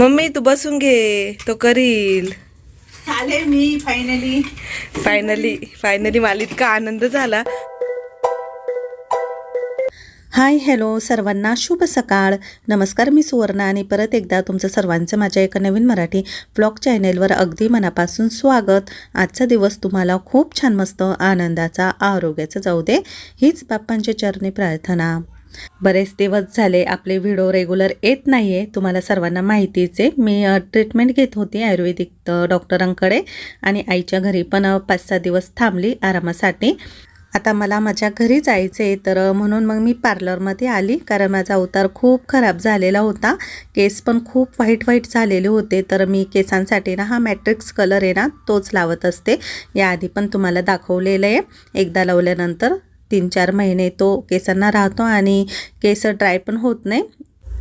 Mummy तू बसून घे. तो करील. आले मी फायनली फायनली फायनली मला इतका आनंद झाला. हाय हॅलो सर्वांना शुभ सकाळ. नमस्कार मी सुवर्णा आणि परत एकदा तुमचं सर्वांचं माझ्या एका नवीन मराठी ब्लॉग चॅनेलवर अगदी मनापासून स्वागत. आजचा दिवस तुम्हाला खूप छान मस्त आनंदाचा आरोग्याचा जाऊ दे. हीच बाप्पांच्या चरणी प्रार्थना. बरेच दिवस झाले आपले व्हिडिओ रेग्युलर येत नाही आहे तुम्हाला सर्वांना माहितीच. आहे मी ट्रीटमेंट घेत होती आयुर्वेदिक डॉक्टरांकडे आणि आईच्या घरी पण पाच सहा दिवस थांबली आरामासाठी. आता मला माझ्या घरी जायचं आहे तर म्हणून मग मी पार्लरमध्ये आली कारण माझा अवतार खूप खराब झालेला होता. केस पण खूप व्हाईट व्हाईट झालेले होते तर मी केसांसाठी ना हा मॅट्रिक्स कलर आहे ना तोच लावत असते. याआधी पण तुम्हाला दाखवलेलं आहे. एकदा लावल्यानंतर तीन चार महिने तो केसांना राहतो आणि केस ड्राय पण होत नाही.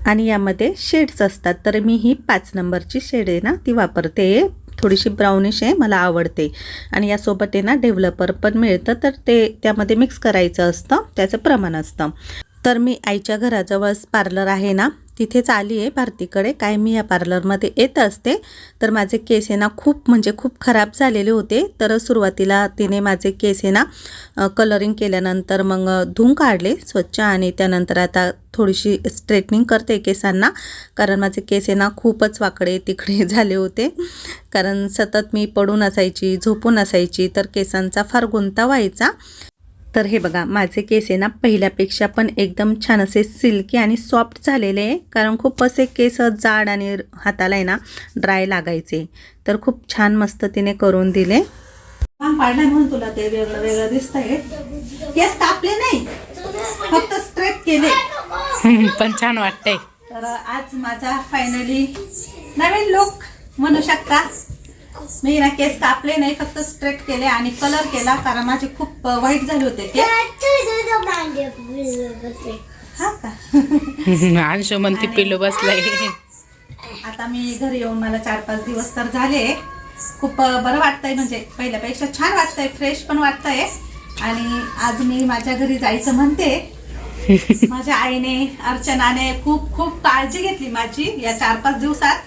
आणि यामध्ये शेड्स असतात. तर मी ही पाच नंबरची शेड आहे ना ती वापरते. थोडीशी ब्राउनिश आहे मला आवडते. आणि यासोबत आहे ना डेव्हलपर पण मिळतं. तर ते त्यामध्ये मिक्स करायचं असतं. त्याचं प्रमाण असतं. तर मी आईच्या घराजवळच पार्लर आहे ना तिथेच आली आहे भारतीकडे. काय मी या पार्लरमध्ये येत असते? तर माझे केस आहे ना खूप म्हणजे खूप खराब झालेले होते. तर सुरुवातीला तिने माझे केस आहे ना कलरिंग केल्यानंतर मग धुवून काढले स्वच्छ आणि त्यानंतर आता थोडीशी स्ट्रेटनिंग करते केसांना. कारण माझे केस आहे ना खूपच वाकडे तिकडे झाले होते. कारण सतत मी पडून असायची झोपून असायची तर केसांचा फार गुंता व्हायचा. तर हे बघा माझे केस आहे ना पहिल्यापेक्षा पण एकदम छान असे सिल्की आणि सॉफ्ट झालेले आहे. कारण खूप असे केस जाड आणि हाताला आहे ना ड्राय लागायचे. तर खूप छान मस्त तिने करून दिले. काम पाडलाय म्हणून तुला ते वेगळं वेगळं दिसतंय. केस कापले नाही फक्त स्ट्रेट केले. पण छान वाटतंय. तर आज माझा फायनली नवीन लुक म्हणू शकता मी ना केस कापले नाही फक्त स्ट्रेट केले आणि कलर केला कारण माझे खूप वाईट झाले होते हा का? अंशू म्हणते बसलाय. आता मी घरी येऊन मला चार पाच दिवस तर झाले. खूप बरं वाटतंय म्हणजे पहिल्यापेक्षा छान वाटतंय फ्रेश पण वाटतंय. आणि आज मी माझ्या घरी जायचं म्हणते. माझ्या आईने अर्चनाने खूप खूप काळजी घेतली माझी या चार पाच दिवसात.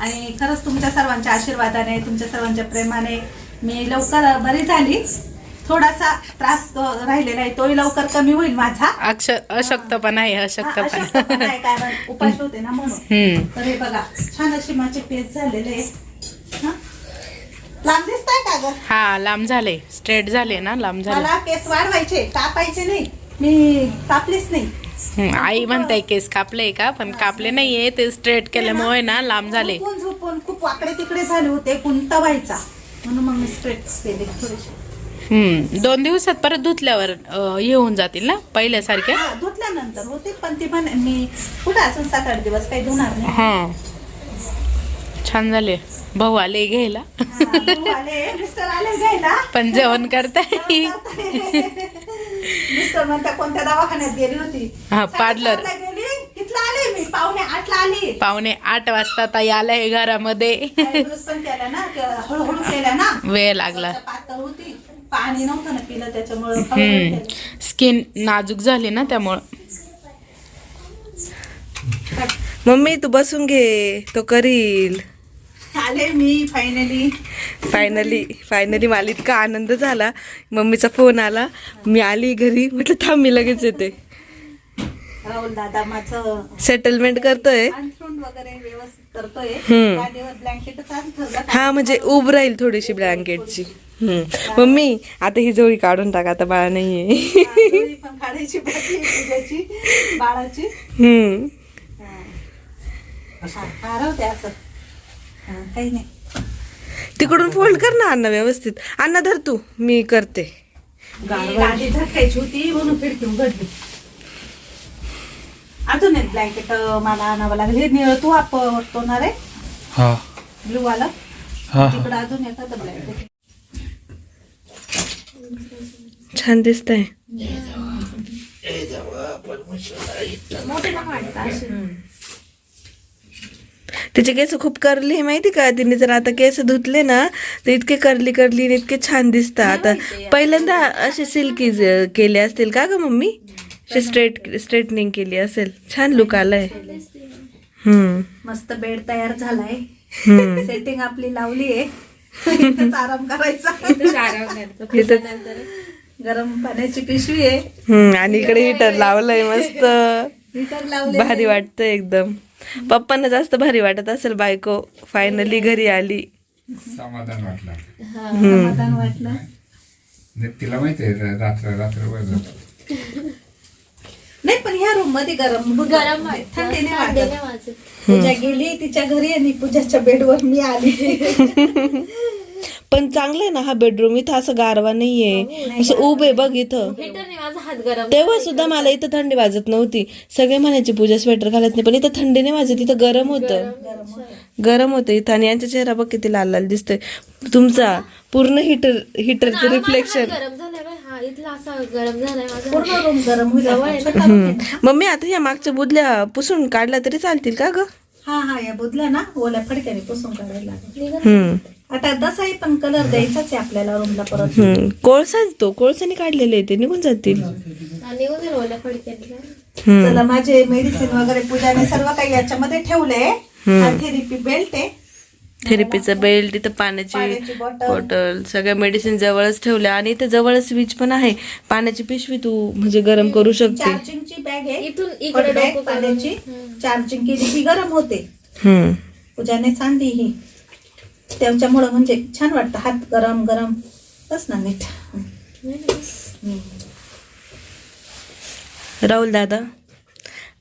आणि खरंच तुमच्या सर्वांच्या आशीर्वादाने तुमच्या सर्वांच्या प्रेमाने मी लवकर बरी झाली. थोडासा त्रास राहिलेला आहे तोही लवकर कमी होईल माझा. अक्ष अशक्तपणा आहे अशक्तपणा. आहे, कारण उपाशी होते ना म्हणून. तर हे बघा छान असे माझे पेज झालेले. हा? लांब दिसताय का ग? हा लांब झाले. स्ट्रेट झाले ना लांब झाले. मला केस वाढवायचे कापायचे नाही. मी कापलेच नाही. आई म्हणताय केस कापले का? पण कापले नाहीये ते स्ट्रेट केल्यामुळे ना लांब झाले. झोपून झोपून खूप वाकडे तिकडे झाले होते गुंता व्हायचा. म्हणून मग मी स्ट्रेट केले थोडेसे. हम्म दोन दिवसात परत धुतल्यावर अं, हे होऊन जातील ना पहिल्यासारखे? हा धुतल्यानंतर होते पण ती पण मी कुठे अजून सात आठ दिवस काही धुणार नाही. हा. छान झाले. भाऊ आले घ्यायला. हा, भाऊ आले मिस्टर आले घ्यायला. पण जेवण करताय. मिस्टर म्हणता कोणत्या दवाखान्यात गेली होती? हा, पार्लर. साडेसातला गेली. कितला आले मी. पावणे आठला आली. पावणे आठ वाजता ताई आलाय घरामध्ये. Eyebrows पण केल्या ना क- हळूहळू केल्या ना. वेळ लागला. पातळ होती. पाणी नव्हतं ना पिलं त्याच्यामुळं. स्किन नाजूक झाली ना त्यामुळं. मम्मी तू बसून घे. तो करील. आले मी फायनली फायनली फायनली मला इतका आनंद झाला. मम्मीचा फोन आला. मी आली घरी. म्हटलं थांब मी लगेच येते. राहुल दादा माझं सेटलमेंट करतोय. वगैरे व्यवस्थित हा म्हणजे उब राहील थोडीशी ब्लँकेटची. मम्मी आता ही जोडी काढून टाक. आता बाळा नाहीये. काढायची बाळाची. हम्म. असं. काही नाही. तिकडून फोल्ड कर ना अण्णा व्यवस्थित. अण्णा धर तू. मी करते. गादी झाकायची होती म्हणून खिडकी उघडली. अजून एक ब्लँकेट मला आणावं लागेल. हे निळं तू वापरतोणार आहे? हा. ब्लू वाला? हा तिकडं अजून एखादं ब्लँकेट छान दिसतंय. तिचे केस खूप करली आहे माहिती का? तिने जर आता केस धुतले ना तर इतके करली करली आणि इतके छान दिसतात. आता पहिल्यांदा असे सिल्की केले असतील का ग मम्मी? असे स्ट्रेट स्ट्रेटनिंग केली असेल. छान लुक आलाय. हम्म. मस्त बेड तयार झालाय. हम्म. सेटिंग आपली लावली आहे. आराम करायचा. गरम पाण्याची पिशवी आहे. आणि इकडे हिटर लावलंय मस्त. हीटर लावले भारी वाटतं एकदम. पप्पांना जास्त भारी वाटत असेल बायको. फायनली घरी आली. समाधान वाटलं. समाधान वाटलं. नाही, तिला माहिती आहे रात्र रात्रभर नाही पण ह्या रूममध्ये गरम. गरम थंडी नाही वाटतं. पूजा गेली तिच्या घरी आणि पूजाच्या बेडवर मी आली. चांगलं आहे ना हा बेडरूम इथं असं गारवा नाहीये. असं उभे बघ इथं. हिटरने माझा हात गरम तेव्हा सुद्धा मला इथं थंडी वाजत नव्हती. सगळे म्हणायचे पूजा स्वेटर घालत नाही. पण इथं थंडी नाही वाजत इथं गरम होतं. गरम होतं. इथं. आणि यांचा चेहरा बघ किती लाल लाल दिसतोय. तुमचा पूर्ण हिटर हिटरचं रिफ्लेक्शन गरम झालाय बाई. हा इथला असा गरम झालाय माझा. पूर्ण रूम गरम होईल. जवळ आहे ना. मम्मी आता ह्या मागच्या बुदल्या पुसून काढल्या तरी चालतील का ग? हा हा या बुदल्या ना ओल्या फडक्याने पुसून काढायला लागेल. हम्म. आता तसाही पण कलर द्यायचाच आहे आपल्याला रूमला परत. हम्म. कोळसाच तो कोळसाने काढलेले आहे ते निघून जातील. आणि निघून गेलो ओल्या फडक्याने काय. हम्म. चला माझे मेडिसिन वगैरे पूजाने सर्व काही याच्यामध्ये ठेवले हा थेरपी बेल्ट आहे. थेरपीचं बेल्ट इथं पाण्याची बॉटल सगळ्या मेडिसिन जवळच ठेवल्या आणि इथे जवळच स्विच पण आहे. पाण्याची पिशवी तू म्हणजे गरम करू शकते. चार्जिंगची बॅग आहे. इथून इकडे बॅग. पाण्याची चार्जिंग केली की गरम होते. पूजाने सांगली ही. त्याच्यामुळं म्हणजे छान वाटतं. हात गरम गरम. बस ना नीट. राहुल दादा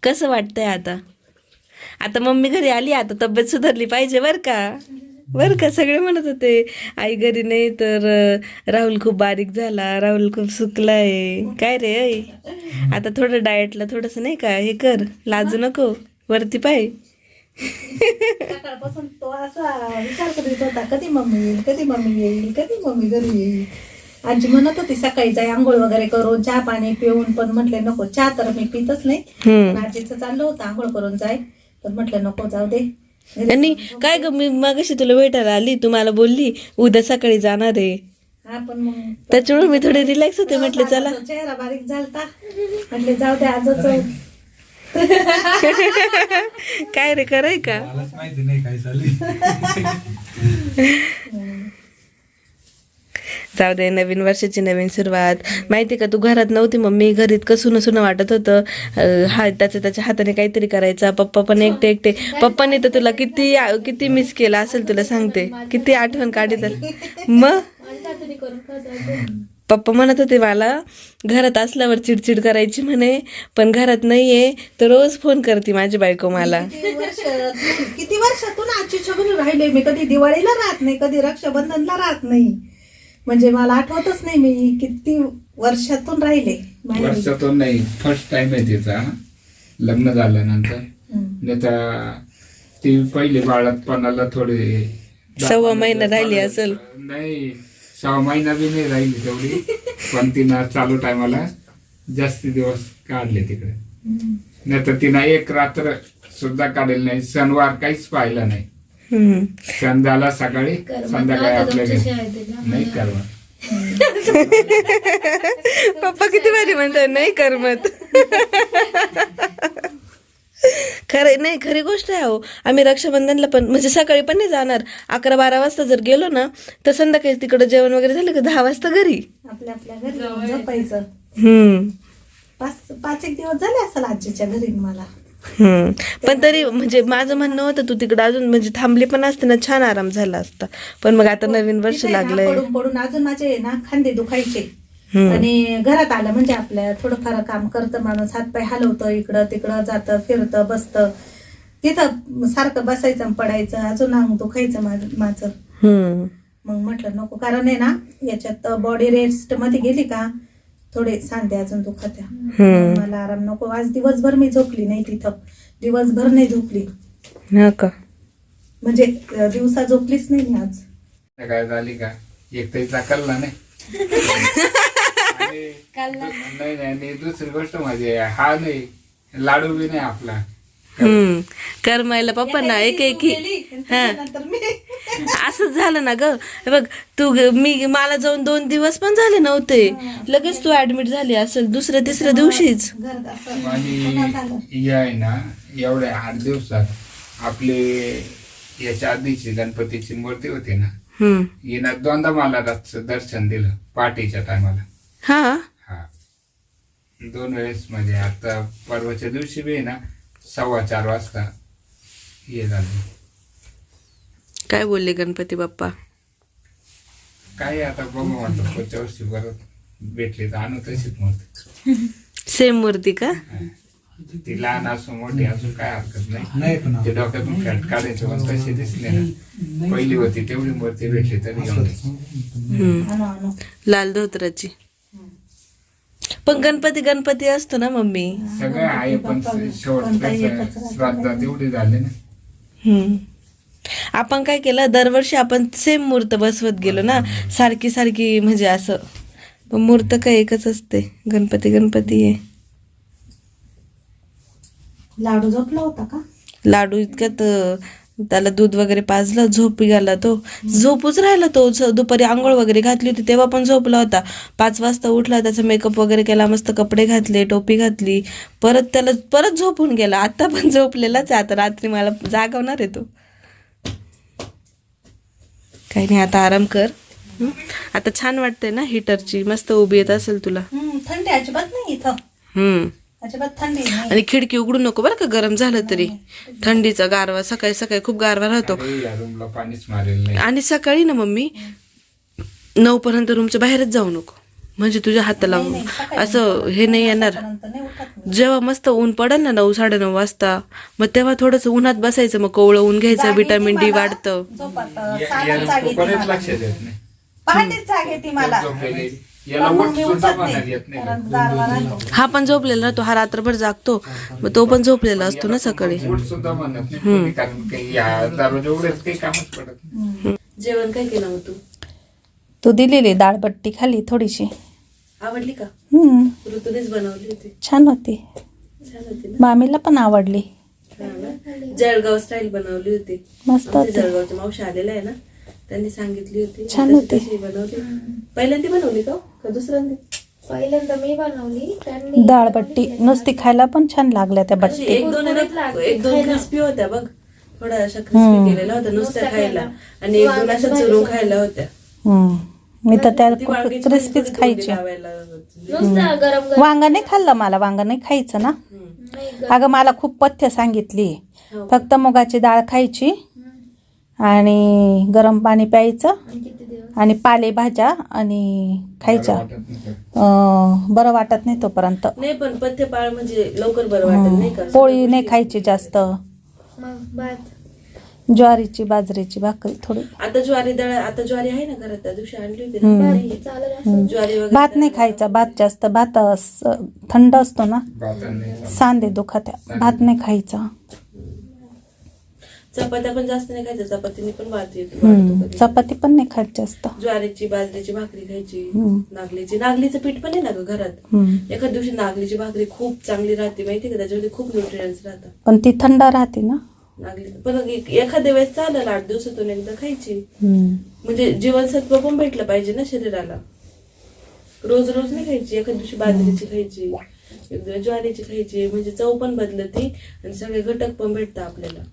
कसं वाटतंय आता? आता मम्मी घरी आली आता तब्येत सुधारली पाहिजे बर का. बर का सगळे म्हणत होते आई घरी नाही तर राहुल खूप बारीक झाला राहुल खूप सुकलाय. काय रे ऐ आता थोडं डाएटला थोडस नाही का हे कर लाजू नको वरती पाय. सकाळपासून तो असा विचार करीत होता कधी मम्मी येईल कधी मम्मी येईल कधी मम्मी घरी येईल? आजी म्हणत होती सकाळी जाई आंघोळ वगैरे करून चहा पाणी पिऊन पण म्हटले नको चहा तर मी पितच नाही. आजीचं चाललं होतं आंघोळ करून जाय. पण म्हटलं नको जाऊ दे. आणि काय ग मी मागाशी तुला भेटायला आली तू मला बोलली उद्या सकाळी जाणार आहे. हा पण मग त्याच्यामुळे मी थोडी रिलॅक्स होते म्हटले चला. चेहरा बारीक झालता. म्हटले जाऊ दे आजच काय रे कराय का? मलाच माहिती नाही काय चालू जाऊ दे नवीन वर्षाची नवीन सुरुवात. माहिती का तू घरात नव्हती मम्मी घरी इतकं सुनं सुनं वाटत होतं. हा त्याच्या त्याच्या हाताने काहीतरी करायचा. पप्पा पण एकटे एकटे. पप्पाने तर तुला किती किती मिस केलं असेल तुला सांगते. किती आठवण काढी तर. मग? पप्पा म्हणत होते मला घरात असल्यावर चिडचिड करायची म्हणे पण घरात नाहीये तर रोज फोन करते माझी बायको मला. किती किती वर्षातून आजीच्या घरी राहिले मी? कधी दिवाळीला राहत नाही कधी रक्षाबंधनला राहत नाही. म्हणजे मला आठवतच नाही मी किती वर्षातून राहिले. माहेरी. वर्षातून नाही फर्स्ट टाइम आहे तिचा. लग्न झाल्यानंतर. नाही तर ती पहिले बाळातपणाला थोडे सव्वा महिना राहिली असेल. नाही सहा महिना बी नाही राहिली तेवढी. पण तिनं चालू टायमाला जास्ती दिवस काढले तिकडे. नाही तर तिनं एक रात्र सुद्धा काढेल नाही. सणवार काहीच पाहिला नाही. झाला सकाळी संध्याकाळी आपल्या घरी. नाही करवा पप्पा किती भारी म्हणतात नाही करमत. खरे नाही खरी गोष्ट आहे अहो. आम्ही रक्षाबंधनला पण म्हणजे सकाळी पण नाही जाणार. अकरा बारा वाजता जर गेलो ना तर संध्याकाळी तिकडं जेवण वगैरे झालं की दहा वाजता घरी. आपल्या आपल्या घरी जाऊन जपायचं हम्म. पाच पाच एक दिवस झाले असेल आजीच्या घरी मला. पण तरी म्हणजे माझं म्हणणं होतं तू तिकडं अजून म्हणजे थांबली पण असते ना छान आराम झाला असता. पण मग आता नवीन वर्ष लागलंय. पडून पडून अजून माझे ना खांदे दुखायचे. आणि घरात आलं म्हणजे आपल्या थोडंफार काम करतं माणूस हातपाय हलवतं इकडं तिकडं जातं फिरतं बसतं. तिथं सारखं बसायचं पडायचं अजून अंग दुखायचं माझं. मग म्हटलं नको कारण आहे ना याच्यात बॉडी रेस्टमध्ये गेली का थोडे सांधे अजून दुखत्या हम्म. मला आराम नको. आज दिवसभर मी झोपली नाही तिथं. दिवसभर नाही झोपली. का? म्हणजे दिवसा झोपलीच नाही मी आज. काय झाली का? एक कल्ला नाही. नाही नाही दुसरी गोष्ट म्हणजे हा नाही लाडू बी नाही आपला. हम्म. करमायला पप्पांना एक एक हा. नंतर असंच झालं ना ग. बघ तू मी मला जाऊन दोन दिवस पण झाले नव्हते. लगेच तू ऍडमिट झाली असेल दुसऱ्या तिसऱ्या दिवशीच. या आहे ना एवढ्या आठ दिवसात आपले याच्या आधीची गणपतीची मूर्ती होती ना हिनं दोनदा मला दर्शन दिलं पहाटेच्या टायमाला हा? हा. दोन वेळेस म्हणजे आता परवाच्या दिवशी बी आहे ना सव्वा चार वाजता हे झालं. काय बोलले गणपती बाप्पा? काय आता बघू म्हणतो पुढच्या वर्षी परत भेटली तर आणू तशीच मूर्ती सेम मूर्ती का? ती लहान असो मोठी असो काय हरकत नाही. ते डोक्यातून फॅट काढायचं पण तशी दिसली ना. पहिली होती तेवढी मूर्ती भेटली तरी घेऊन लाल धोत्राची. पण गणपती गणपती असतो ना मम्मी? सगळं आहे पण शेवट श्राद्धा तेवढी झाली ना. हम्म. आपण काय केलं दरवर्षी आपण सेम मूर्त बसवत गेलो ना सारखी सारखी म्हणजे असं. पण मूर्त काय एकच असते गणपती गणपती आहे. लाडू झोपला होता का? लाडू इतक्यात त्याला दूध वगैरे पाजलं झोपी गेला तो. झोपूच राहिला तो दुपारी आंघोळ वगैरे घातली होती तेव्हा पण झोपला होता. पाच वाजता उठला त्याचा मेकअप वगैरे केला मस्त कपडे घातले टोपी घातली. परत त्याला परत झोपून गेला. आता पण झोपलेलाच आहे. आता रात्री मला जागवणार आहे तो. काही नाही आता आराम कर? आता छान वाटतंय ना हिटरची. मस्त उभी येत असेल तुला. हम्म, थंडी अजिबात नाही इथं. हम्म. अजिबात थंडी नाही. आणि खिडकी उघडू नको बरं का गरम झालं तरी. थंडीचा गारवा सकाळी सकाळी खूप गारवा राहतो. अरे या रूमला पाणीच मारेल नाही. आणि सकाळी ना मम्मी नऊ पर्यंत रूमच्या बाहेरच जाऊ नको. म्हणजे तुझ्या हाताला असं हे नाही येणार. नंतर नाही उठत. जेव्हा मस्त ऊन पडेल ना नऊ साडेनऊ वाजता मग तेव्हा थोडंसं उन्हात बसायचं मग कोवळं ऊन घ्यायचं विटॅमिन डी वाढतं. पहाटेच जाग येते मला. हा पण झोपलेला राहतो हा रात्रभर जागतो मग तो पण झोपलेला असतो ना सकाळी. जेवण काय केलं तू? तू दिलेली डाळबट्टी खाली थोडीशी. आवडली का? हम्म. ऋतूनेच बनवली होती. छान होती. छान होती ना? मामीला पण आवडली. हा ना? जळगाव स्टाईल बनवली होती. मस्त होती. जळगावच्या मावशी आलेल्या आहे ना त्यांनी सांगितली होती. छान तशी- होती. तशी बनवली. पहिल्यांदा बनवली का हो? का दुसऱ्यांदा? पहिल्यांदा मी बनवली त्यांनी डाळबट्टी नुसती खायला पण छान लागल्या त्या अशी बट्टी. एक दोन आहे कुरकुरीत ना, लागते एक दोन खायला. क्रिस्पी होत्या बघ. थोड्या अशा क्रिस्पी केलेल्या होत्या नुसत्या खायला. आणि एक दोन अशा चुरून खायला होत्या. हम्म. मी तर त्या क्रिस्पीच खायची. वांग नाही खाल्लं मला वांग नाही खायचं ना. अगं मला खूप पथ्य सांगितली. हो. फक्त मुगाची डाळ खायची आणि गरम पाणी प्यायचं आणि पालेभाज्या आणि खायच्या. वाटत बरं वाटत नाही तोपर्यंत. नाही पण म्हणजे लवकर बरं नाही का? पोळी नाही खायची जास्त. ज्वारीची बाजरीची भाकरी थोडी. आता ज्वारी दळ आता ज्वारी आहे ना घरात त्या दिवशी आणली होती ना. नाही. चालत असं ज्वारी वगैरे भात नाही खायचा भात जास्त भात अस- थंड असतो ना. सांदे दुखत्या. भात नाही खायचा. चपात्या पण जास्त नाही खायच्या. चपातीने पण वात येते हम्म. वाढतो कधी. चपाती पण नाही खात जास्त. ज्वारीची बाजरीची भाकरी खायची. हम्म. नागलीची. नागलीचं पीठ पण आहे ना ग घरात? हम्म. एखाद्या दिवशी नागलीची भाकरी खूप चांगली राहते माहिती का? त्याच्यामध्ये खूप न्यूट्रियन्स राहतात. पण ती थंड राहते ना. पण एखाद्या वेळेस चालेल आठ दिवसातून एकदा खायची. म्हणजे जीवनसत्व पण भेटलं पाहिजे ना शरीराला. रोज रोज नाही खायची एखाद्या दिवशी बाजरीची खायची ज्वारीची खायची म्हणजे चव पण बदलती आणि सगळे घटक पण भेटतात आपल्याला.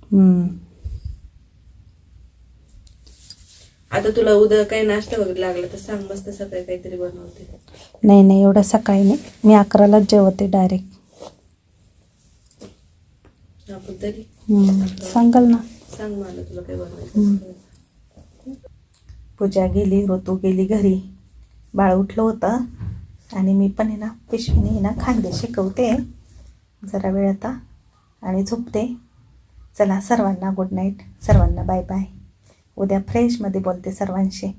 आता तुला उद्या काही नाश्ता वगैरे लागला तर सांग मस्त सकाळी काहीतरी बनवते. नाही नाही एवढं सकाळी नाही. मी अकरालाच जेवते डायरेक्ट आपण तरी सांगाल ना. सांग मला तुला काय बनवायचं पूजा गेली ऋतू गेली घरी. बाळ उठलं होतं आणि मी पण आहे ना पिशवीने ना खांदे शिकवते. जरा वेळ आता आणि झोपते. चला सर्वांना गुड नाईट सर्वांना बाय बाय उद्या फ्रेशमध्ये बोलते सर्वांशी.